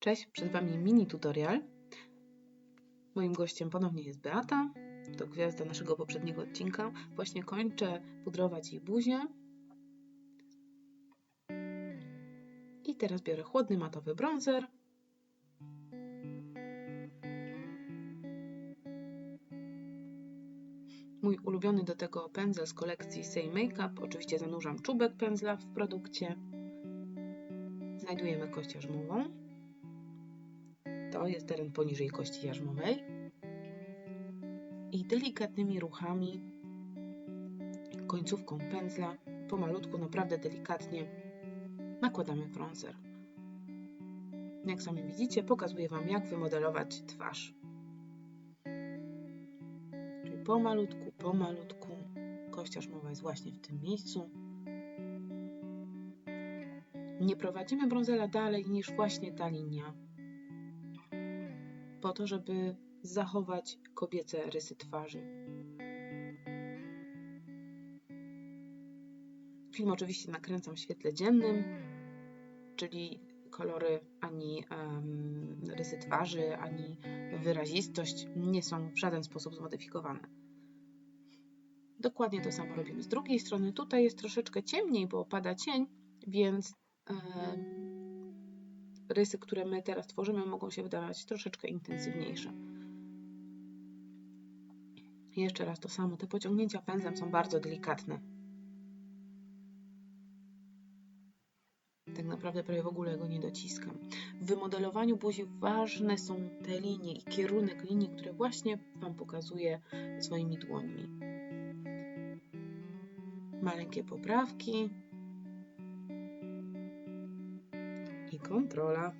Cześć, przed Wami mini tutorial. Moim gościem ponownie jest Beata. To gwiazda naszego poprzedniego odcinka. Właśnie kończę pudrować jej buzię. I teraz biorę chłodny matowy bronzer. Mój ulubiony do tego pędzel z kolekcji Say Makeup. Oczywiście zanurzam czubek pędzla w produkcie. Znajdujemy kość jarzmową. To jest teren poniżej kości jarzmowej. I delikatnymi ruchami, końcówką pędzla, pomalutku, naprawdę delikatnie nakładamy bronzer. Jak sami widzicie, pokazuję Wam, jak wymodelować twarz. Czyli pomalutku, pomalutku. Kość jarzmowa jest właśnie w tym miejscu. Nie prowadzimy brązela dalej niż właśnie ta linia po to, żeby zachować kobiece rysy twarzy. Film oczywiście nakręcam w świetle dziennym, czyli kolory ani um, rysy twarzy, ani wyrazistość nie są w żaden sposób zmodyfikowane. Dokładnie to samo robimy z drugiej strony. Tutaj jest troszeczkę ciemniej, bo opada cień, więc rysy, które my teraz tworzymy, mogą się wydawać troszeczkę intensywniejsze. Jeszcze raz to samo. Te pociągnięcia pędzlem są bardzo delikatne. Tak naprawdę prawie w ogóle go nie dociskam. W wymodelowaniu buzi ważne są te linie i kierunek linii, które właśnie Wam pokazuję swoimi dłońmi. Maleńkie poprawki, kontrola.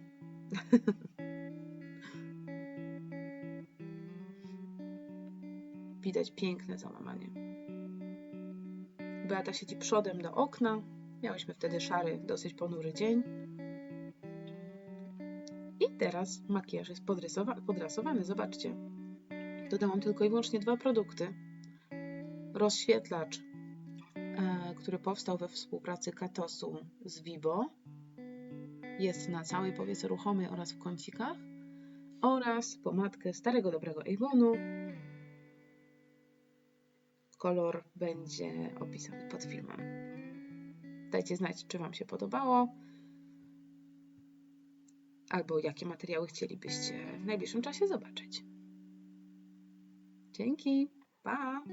Widać piękne załamanie. Beata siedzi przodem do okna. Miałyśmy wtedy szary, dosyć ponury dzień. I teraz makijaż jest podrasowany. Zobaczcie. Dodałam tylko i wyłącznie dwa produkty. Rozświetlacz, e, który powstał we współpracy Katosu z Vibo jest na całej powiece ruchomej oraz w kącikach oraz pomadkę starego dobrego Avonu. Kolor będzie opisany pod filmem. Dajcie znać, czy Wam się podobało albo jakie materiały chcielibyście w najbliższym czasie zobaczyć. Dzięki, pa!